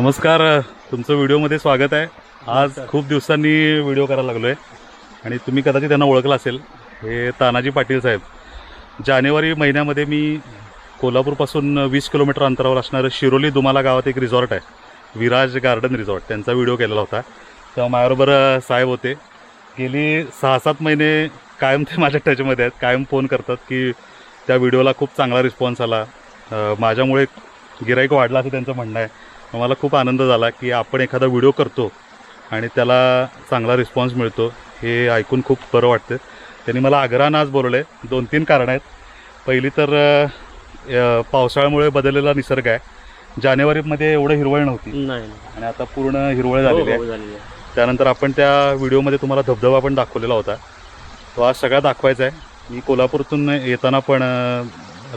नमस्कार तुमचं व्हिडिओमध्ये स्वागत आहे. आज खूप दिवसांनी व्हिडिओ करायला लागलो आहे आणि तुम्ही कदाचित त्यांना ओळखलं असेल हे तानाजी पाटील साहेब. जानेवारी महिन्यामध्ये मी कोल्हापूरपासून वीस किलोमीटर अंतरावर असणारं शिरोली दुमाला गावात एक रिसॉर्ट आहे. Viraj garden resort. त्यांचा व्हिडिओ केलेला होता. तेव्हा माझ्याबरोबर साहेब होते. गेली सहा सात महिने कायम ते माझ्या टचमध्ये आहेत. कायम फोन करतात की त्या व्हिडिओला खूप चांगला रिस्पॉन्स आला. माझ्यामुळे गिराईक वाढला असं त्यांचं म्हणणं आहे. मला खूप आनंद झाला की आपण एखादा व्हिडिओ करतो आणि त्याला चांगला रिस्पॉन्स मिळतो हे ऐकून खूप बरं वाटतं. त्यांनी मला आग्रहानं आज बोलवलं आहे दोन तीन कारणं आहेत. पहिली तर पावसाळ्यामुळे बदललेला निसर्ग आहे. जानेवारीमध्ये एवढं हिरवळ नव्हती. आणि आता पूर्ण हिरवळ हो, झालेली आहे. हो, झालेली आहे. त्यानंतर आपण त्या व्हिडिओमध्ये तुम्हाला धबधबा पण दाखवलेला होता. तो आज सगळा दाखवायचा आहे. मी कोल्हापूरतून येताना पण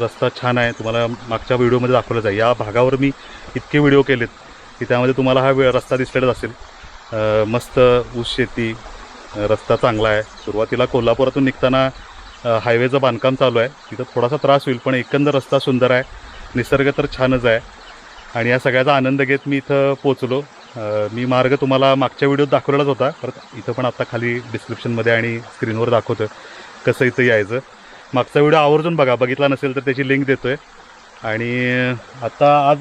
रस्ता छान आहे तुम्हाला मागच्या व्हिडिओमध्ये दाखवला आहे. या भागावर मी इतके व्हिडिओ केलेत की त्यामध्ये तुम्हाला हा वे- रस्ता दिसलेलाच असेल. मस्त ऊस शेती रस्ता चांगला आहे. सुरुवातीला कोल्हापुरातून निघताना हायवेचं बांधकाम चालू आहे. तिथं थोडासा त्रास होईल पण एकंदर रस्ता सुंदर आहे. निसर्ग तर छानच आहे. आणि या सगळ्याचा आनंद घेत मी इथं पोचलो मी मार्ग तुम्हाला मागच्या व्हिडिओत दाखवलेलाच होता. परत इथं पण आता खाली डिस्क्रिप्शनमध्ये आणि स्क्रीनवर दाखवतं कसं इथं यायचं. मागचा व्हिडिओ आवर्जून बघा बघितला नसेल तर त्याची लिंक देतोय. आणि आता आज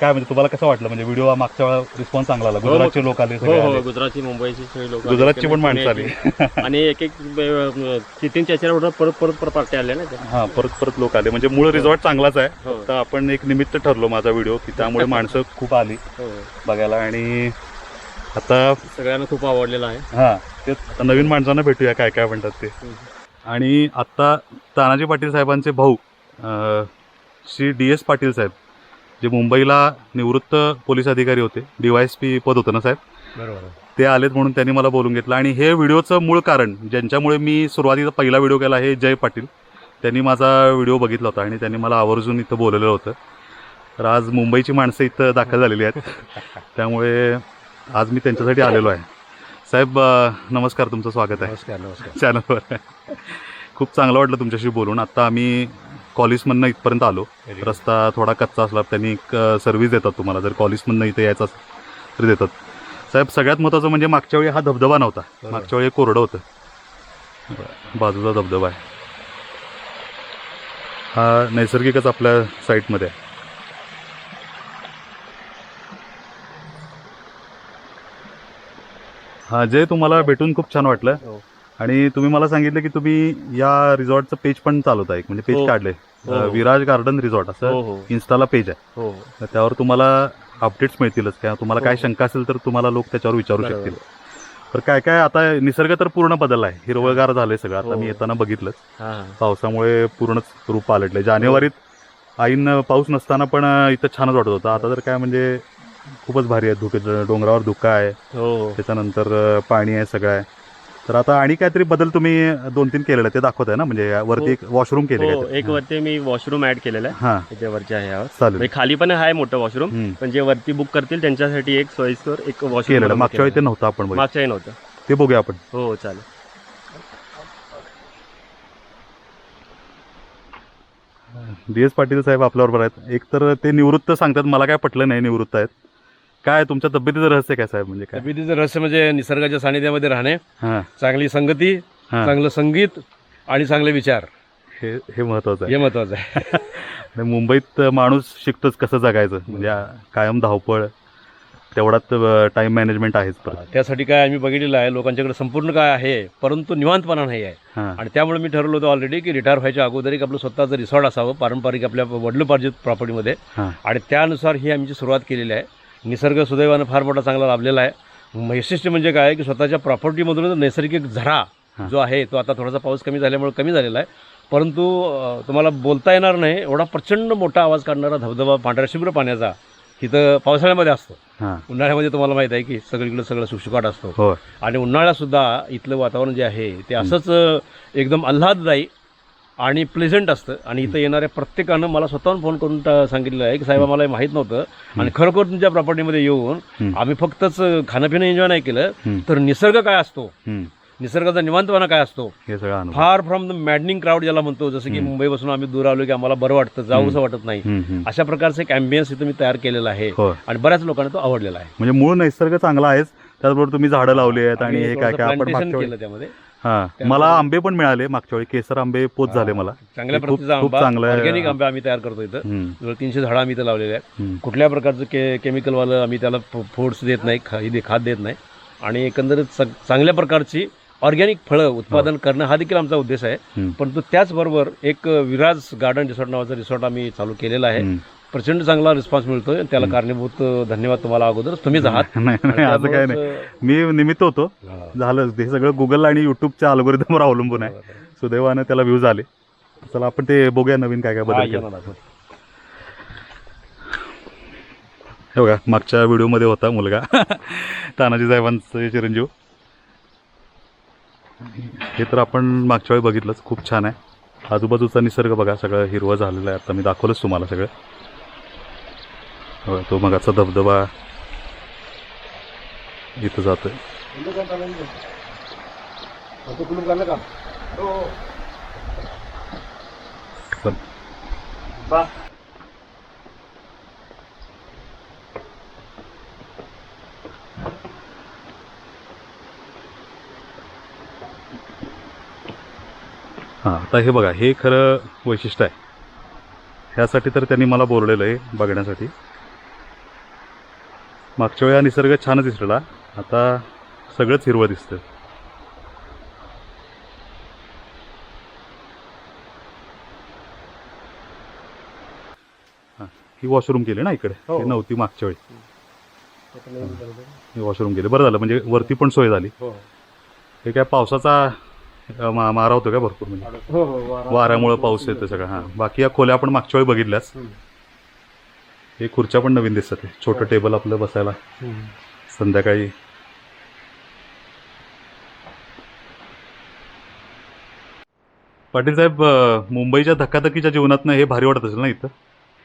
काय म्हणजे तुम्हाला कसं वाटलं? म्हणजे व्हिडिओ मागच्या वेळा रिस्पॉन्स चांगला आला. हो, गुजरातचे लोक आले हो सगळे हो आले. गुजरातची मुंबईची सगळी लोक गुजरातची पण माणसं आली. आणि एक एक तीन चार परत परत परत पार्टी आल्या ना त्या हा परत परत लोक आले. म्हणजे मूळ रिसॉर्ट चांगलाच आहे. हो. तर आपण एक निमित्त ठरलो माझा व्हिडिओ की त्यामुळे माणसं खूप आली हो. बघायला. आणि आता सगळ्यांना खूप आवडलेला आहे. हा ते नवीन माणसांना भेटूया काय काय म्हणतात ते. आणि आत्ता तानाजी पाटील साहेबांचे भाऊ श्री डी एस पाटील साहेब जे मुंबईला निवृत्त पोलीस अधिकारी होते डी वाय एस पी पद होतं ना साहेब? बरोबर. ते आलेत म्हणून त्यांनी मला बोलून घेतलं. आणि हे व्हिडिओचं मूळ कारण ज्यांच्यामुळे मी सुरुवातीचा पहिला व्हिडिओ केला हे जय पाटील. त्यांनी माझा व्हिडिओ बघितला होता आणि त्यांनी मला आवर्जून इथं बोलवलेलं होतं. तर आज मुंबईची माणसं इथं दाखल झालेली आहेत. त्यामुळे आज मी त्यांच्यासाठी आलेलो आहे. साहेब नमस्कार तुमचं स्वागत आहे. नमस्कार नमस्कार. चॅनलवर खूप चांगलं वाटलं तुमच्याशी बोलून. आत्ता आम्ही कॉलेजमधनं इथपर्यंत आलो. रस्ता थोडा कच्चा असला त्यांनी सर्व्हिस देतात तुम्हाला. जर कॉलेजमधनं इथे यायचं असेल तरी देतात. साहेब सगळ्यात महत्त्वाचं म्हणजे मागच्या वेळी हा धबधबा नव्हता. मागच्या वेळी एक कोरडं होतं. बाजूचा धबधबा आहे. हा नैसर्गिकच आपल्या साईटमध्ये आहे. हा जय तुम्हाला भेटून खूप छान वाटलं हो. आणि तुम्ही मला सांगितलं की तुम्ही या रिसॉर्टचं पेज पण चालवता एक म्हणजे पेज हो. काढले हो. विराज गार्डन रिसॉर्ट असं हो इन्स्टाला पेज आहे हो तर त्यावर तुम्हाला अपडेट्स मिळतीलच किंवा तुम्हाला काय हो. शंका असेल तर तुम्हाला लोक त्याच्यावर विचारू बरोबर. शकतील तर काय काय आता निसर्ग तर पूर्ण बदलला आहे हिरवळगार झालंय सगळं आता हो. मी येताना बघितलं हा हा. पावसामुळे पूर्णच रूप पालटलंय जानेवारीत आईन पाऊस नसताना पण इथं छानच वाटत होता आता तर काय म्हणजे खूपच भारी आहे धुके डोंगरावर धुका आहे. हो. त्याच्यानंतर पाणी आहे सगळं आहे. तर आता आणि काहीतरी बदल तुम्ही दोन तीन केलेले ते दाखवत आहे ना? म्हणजे वरती हो. एक वॉशरूम केले हो एक वरती मी वॉशरूम ऍड केलेलं आहे. हा. त्याच्या वरच्या ह्यावर चालेल. म्हणजे खाली पण आहे मोठं वॉशरूम हम्म. पण जे वरती बुक करतील त्यांच्यासाठी एक सोयीस्कर एक वॉशरूम केलेलं. मागच्या वेळी ते नव्हतं आपण बघितलं. मागच्या नव्हतं. ते बघूया आपण. हो चालेल. डी एस पाटील साहेब आपल्याबरोबर आहेत. एक तर ते निवृत्त सांगतात मला काय पटलं नाही निवृत्त आहेत. काय तुमच्या तब्येतीचं रहस्य काय साहेब म्हणजे काय? तब्येतीचं रहस्य म्हणजे निसर्गाच्या सानिध्यामध्ये राहणे हा. चांगली संगती हा. चांगलं संगीत आणि चांगले विचार. हे हे महत्वाचं आहे. हे महत्वाचं आहे. आणि मुंबईत माणूस शिकतोच कसं जगायचं? म्हणजे कायम धावपळ तेवढात टाइम मॅनेजमेंट आहेच परत. त्यासाठी काय आम्ही बघितलेलं आहे लोकांच्याकडे संपूर्ण काय आहे परंतु निवांतपणा नाही आहे. हा. आणि त्यामुळे मी ठरवलं होतं ऑलरेडी की रिटायर व्हायच्या अगोदर एक आपलं स्वतःचं रिसॉर्ट असावं पारंपरिक आपल्या वडलोपार्जित प्रॉपर्टीमध्ये हा. आणि त्यानुसार ही आमची सुरुवात केलेली आहे. निसर्ग सुदैवानं फार मोठा चांगला लाभलेला आहे. वैशिष्ट्य म्हणजे काय की स्वतःच्या प्रॉपर्टीमधूनच नैसर्गिक झरा. जो आहे तो आता थोडासा पाऊस कमी झाल्यामुळे कमी झालेला आहे. परंतु तुम्हाला बोलता येणार नाही एवढा प्रचंड मोठा आवाज काढणारा धबधबा पांढऱ्या शुभ्र पाण्याचा इथं पावसाळ्यामध्ये असतो. उन्हाळ्यामध्ये तुम्हाला माहीत आहे की सगळीकडे सगळं सुशुकाट असतो. आणि उन्हाळ्यातसुद्धा इथलं वातावरण जे आहे ते असंच एकदम आल्हाददायी आणि प्लेझंट असतं. आणि इथं येणाऱ्या प्रत्येकानं मला स्वतःहून फोन करून सांगितलेलं आहे की साहेबा मला हे माहीत नव्हतं. आणि खरोखर तुमच्या प्रॉपर्टीमध्ये येऊन. आम्ही फक्तच खाणंपिणं एन्जॉय नाही केलं. तर निसर्ग काय असतो. निसर्गाचा निवांतपणा काय असतो? हे फार फ्रॉम द मॅडनिंग क्राऊड ज्याला म्हणतो जसं की मुंबईपासून आम्ही दूर आलो की आम्हाला बरं वाटतं जाऊसं वाटत नाही. अशा प्रकारचं एक अँबियन्स इथं मी तयार केलेला आहे. आणि बऱ्याच लोकांना तो आवडलेला आहे. म्हणजे मूळ निसर्ग चांगला आहेच त्याचबरोबर तुम्ही झाडं लावली आहेत आणि हे काय काय आपण केलं त्यामध्ये. हा. मला आंबे पण मिळाले मागच्या वेळी. केसर आंबे पोच झाले मला. चांगल्या आंबा चांगलं आहे. ऑर्गॅनिक आंबे आम्ही तयार करतो इथं. जवळ तीनशे झाडं आम्ही इथं लावलेले आहेत. कुठल्या प्रकारचं के केमिकलवालं आम्ही त्याला फूड्स देत नाही हे खाद देत नाही. आणि एकंदरीत चांगल्या प्रकारची ऑर्गॅनिक फळं उत्पादन करणं हा देखील आमचा उद्देश आहे. परंतु त्याचबरोबर एक विराज गार्डन रिसॉर्ट नावाचं रिसॉर्ट आम्ही चालू केलेलं आहे. प्रचंड चांगला रिस्पॉन्स मिळतोय. त्याला कारणीभूत धन्यवाद तुम्हाला अगोदर तुम्हीच आहात. नाही नाही असं काय नाही. मी निमित्त होतो. हा. झालं. ते सगळं गुगल आणि युट्यूबच्या अल्गोरिदमवर अवलंबून आहे. सुदैवानं त्याला व्ह्यूज आले. चला आपण ते बघूया नवीन काय काय हा, बदल. हे बघा मागच्या व्हिडिओमध्ये होता मुलगा. तानाजी साहेबांचे चिरंजीव. हे तर आपण मागच्या वेळी बघितलंच. खूप छान आहे. आजूबाजूचा निसर्ग बघा सगळं हिरवं झालेलं आहे. आता मी दाखवलंच तुम्हाला सगळं. तो मगाचा धबधबा इथं जातोय. हां आता हे बघा हे खरं वैशिष्ट्य आहे. ह्यासाठी तर त्यांनी मला बोललेलं आहे बघण्यासाठी. मागच्या वेळी निसर्ग छानच दिसलेला. आता सगळंच हिरवं दिसतं हां ही वॉशरूम केली ना इकडे? हो. नव्हती मागच्या वेळी. ही वॉशरूम केली. बरं झालं म्हणजे वरती पण सोय झाली. हो. हे काय पावसाचा अ, मा मारा होतो का भरपूर म्हणजे? हो, हो, वारा- वाऱ्यामुळे पाऊस येतो सगळं. हां बाकी या खोल्या आपण मागच्या वेळी बघितल्यास हम्म. हे खुर्च्या पण नवीन दिसतात हे. छोटं टेबल आपलं बसायला. संध्याकाळी. पाटील साहेब अ, मुंबईच्या धकाधकीच्या जीवनातनं हे भारी वाटत असेल ना इथं?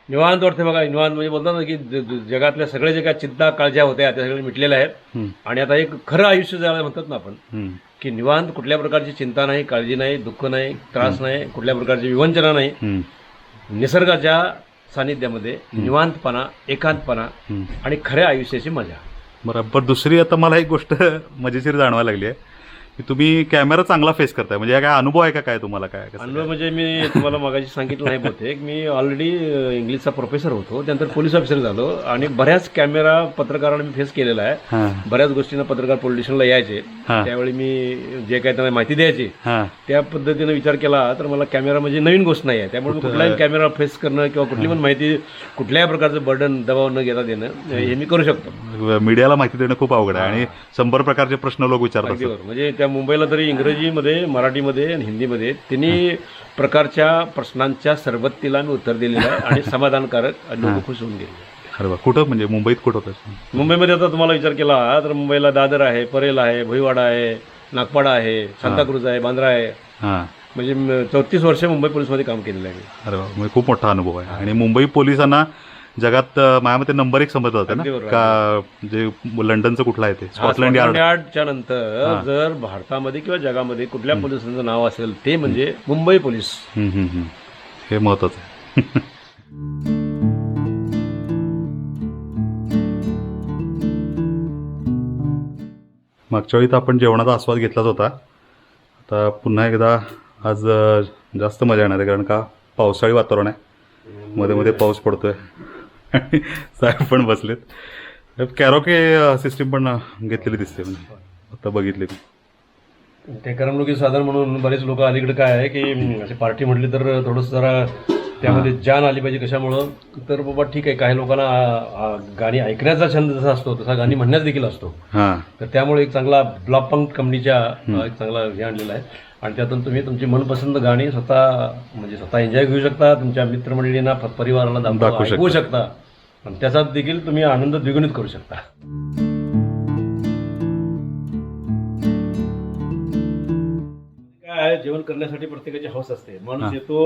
निवांत वाटते बघा निवांत म्हणजे बोलतात ना की ज- ज- जगातल्या सगळे जे काय चिंता काळज्या होत्या त्या सगळ्या मिटलेल्या आहेत. हम्म, आणि आता एक खरं आयुष्य ज्याला म्हणतात ना आपण हम्म, की निवांत कुठल्या प्रकारची चिंता नाही काळजी नाही दुःख नाही त्रास नाही कुठल्या प्रकारची विवंचना नाही. हम्म, निसर्गाच्या सानिध्यामध्ये निवांतपणा एकांतपणा. आणि खऱ्या आयुष्याची मजा. बरोबर. दुसरी आता मला एक गोष्ट मजेशीर जाणवायला लागली आहे. की तुम्ही कॅमेरा चांगला फेस करताय. म्हणजे काय अनुभव आहे का काय तुम्हाला काय? अनुभव म्हणजे मी तुम्हाला मगाशी सांगितलं नाही बहुतेक. मी ऑलरेडी इंग्लिशचा प्रोफेसर होतो. त्यानंतर पोलीस ऑफिसर झालो. आणि बऱ्याच कॅमेरा पत्रकारांना मी फेस केलेला आहे. हां. बऱ्याच गोष्टींना पत्रकार पोलिटिशियनला यायचे. त्यावेळी मी जे काही त्यांना माहिती द्यायची त्या पद्धतीने विचार केला तर मला कॅमेरा म्हणजे नवीन गोष्ट नाही आहे. त्यामुळे कुठलाही कॅमेरा फेस करणं किंवा कुठली पण माहिती कुठल्याही प्रकारचं बर्डन दबाव न घेता देणं हे मी करू शकतो. मीडियाला माहिती देणं खूप अवघड आहे. आणि शंभर प्रकारचे प्रश्न लोक विचारत अगदी असतात. बरोबर. म्हणजे त्या मुंबईला तरी इंग्रजीमध्ये मराठीमध्ये आणि हिंदीमध्ये तिन्ही प्रकारच्या प्रश्नांच्या सरबत्तीला मी उत्तर दिलेलं आहे आणि समाधानकारक आणि लोक खुश होऊन गेले. अरे वा कुठं? म्हणजे मुंबईत कुठं होतं? मुंबईमध्ये आता तुम्हाला विचार केला तर मुंबईला दादर आहे परेल आहे भुईवाडा आहे नागपाडा आहे सांताक्रूज आहे बांद्रा आहे. हां. म्हणजे चौतीस वर्ष मुंबई पोलीसमध्ये काम केलेलं आहे. मी. अरे वा म्हणजे खूप मोठा अनुभव आहे. आणि मुंबई पोलिसांना जगात माझ्या मते नंबर एक समजलं जातं अगदी ना बरोबर. का जे लंडनचं कुठलं आहे ते? Scotland yard. यार्डच्या नंतर जर भारतामध्ये किंवा जगामध्ये कुठल्या पोलिसांचं नाव असेल ते म्हणजे मुंबई पोलीस. हम्म, हम्म, हम्म. हे महत्वाचं आहे. मागच्या वेळी तर आपण जेवणाचा आस्वाद घेतलाच होता. आता पुन्हा एकदा आज अं, जास्त मजा येणार आहे कारण का पावसाळी वातावरण आहे. मध्ये मध्ये पाऊस पडतोय. आणि साहेब पण बसलेत. कॅरोके सिस्टीम पण घेतलेली दिसते म्हणजे. आता बघितली मी ते करमणुकी साधन म्हणून बरेच लोक अलीकडे काय आहे की अं, अशी पार्टी म्हटली तर थोडंसं जरा त्यामध्ये जान आली पाहिजे कशामुळं. तर बाबा ठीक आहे काही लोकांना आ, आ, गाणी ऐकण्याचा छंद जसा असतो तसा गाणी म्हणण्याचा देखील असतो. हां. तर त्यामुळे एक चांगला ब्लॉक पंक कंपनीच्या अ, एक चांगला हे आणलेला आहे. आणि त्यातून तुम्ही तुमची मनपसंत गाणी स्वतः म्हणजे स्वतः एन्जॉय घेऊ शकता. तुमच्या मित्रमंडळींना प- परिवाराला दाखवू ऐकवू शकता. आणि त्याचा देखील तुम्ही आनंद द्विगुणित करू शकता. काय आहे जेवण करण्यासाठी प्रत्येकाची हौस असते. माणूस येतो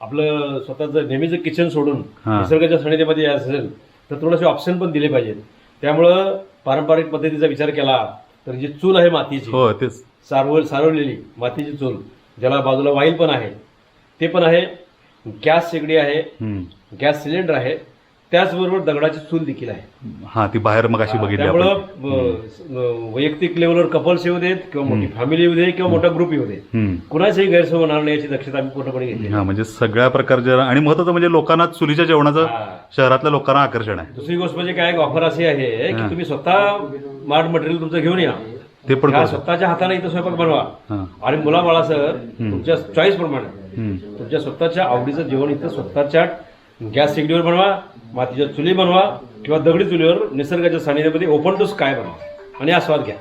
आपलं स्वतःचं नेहमीचं किचन सोडून हा. निसर्गाच्या सानिध्यामध्ये असेल तर थोडेसे ऑप्शन पण दिले पाहिजेत. त्यामुळं पारंपरिक पद्धतीचा विचार केला तर जी चूल आहे मातीची हो तेच. सारव सारवलेली मातीची चूल ज्याला बाजूला वाईल पण आहे ते पण आहे गॅस शेगडी आहे. गॅस सिलेंडर आहे त्याचबरोबर दगडाची चूल देखील आहे. हा ती बाहेर मग अशी बघितली त्यामुळं वैयक्तिक लेवलवर कपल्स येऊ देत किंवा मोठी फॅमिली येऊ दे किंवा मोठा ग्रुप येऊ दे. कुणाचाही गैरसमज होणार नाही याची दक्षता आम्ही पूर्णपणे घेतली हा म्हणजे सगळ्या प्रकारच्या आणि महत्वाचं म्हणजे लोकांना चुलीच्या जेवणाचं हा. शहरातल्या लोकांना आकर्षण आहे. दुसरी गोष्ट म्हणजे काय ऑफर अशी आहे की तुम्ही स्वतः मार्ट मटेरियल तुमचं घेऊन या. ते पण ह्या. स्वतःच्या हाताने इथं स्वयंपाक बनवा. हा. आणि मुलाबाळा सर तुमच्या चॉईस प्रमाणे. हम्म. तुमच्या स्वतःच्या आवडीचं जेवण इथं स्वतःच्या गॅस शेगडीवर बनवा मातीच्या चुली बनवा किंवा दगडी चुलीवर निसर्गाच्या सानिध्यामध्ये ओपन टू स्काय बनवा. आणि आस्वाद घ्या.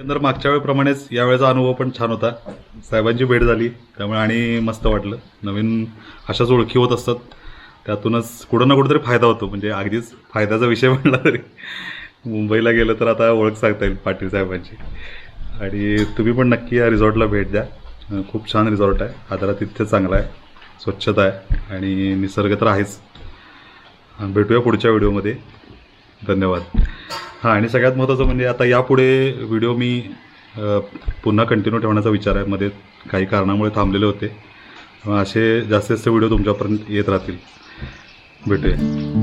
एकंदर मागच्या वेळेप्रमाणेच यावेळेचा अनुभव पण छान होता. साहेबांची भेट झाली त्यामुळे आणि मस्त वाटलं. नवीन अशाच ओळखी होत असतात त्यातूनच कुठं ना कुठंतरी फायदा होतो. म्हणजे अगदीच फायद्याचा विषय म्हणला तरी. मुंबईला गेलं तर आता ओळख सांगता येईल पाटील साहेबांची. आणि तुम्ही पण नक्की या रिझॉर्टला भेट द्या. खूप छान रिझॉर्ट आहे. आदरातिथ्य चांगला आहे. स्वच्छता आहे. आणि निसर्ग तर आहेच. भेटूया पुढच्या व्हिडिओमध्ये. धन्यवाद. हां आणि सगळ्यात महत्त्वाचं म्हणजे आता यापुढे व्हिडिओ मी पुन्हा कंटिन्यू ठेवण्याचा विचार आहे. मध्ये काही कारणामुळे थांबलेले होते. असे जास्तीत जास्त व्हिडिओ तुमच्यापर्यंत येत राहतील. भेटूया.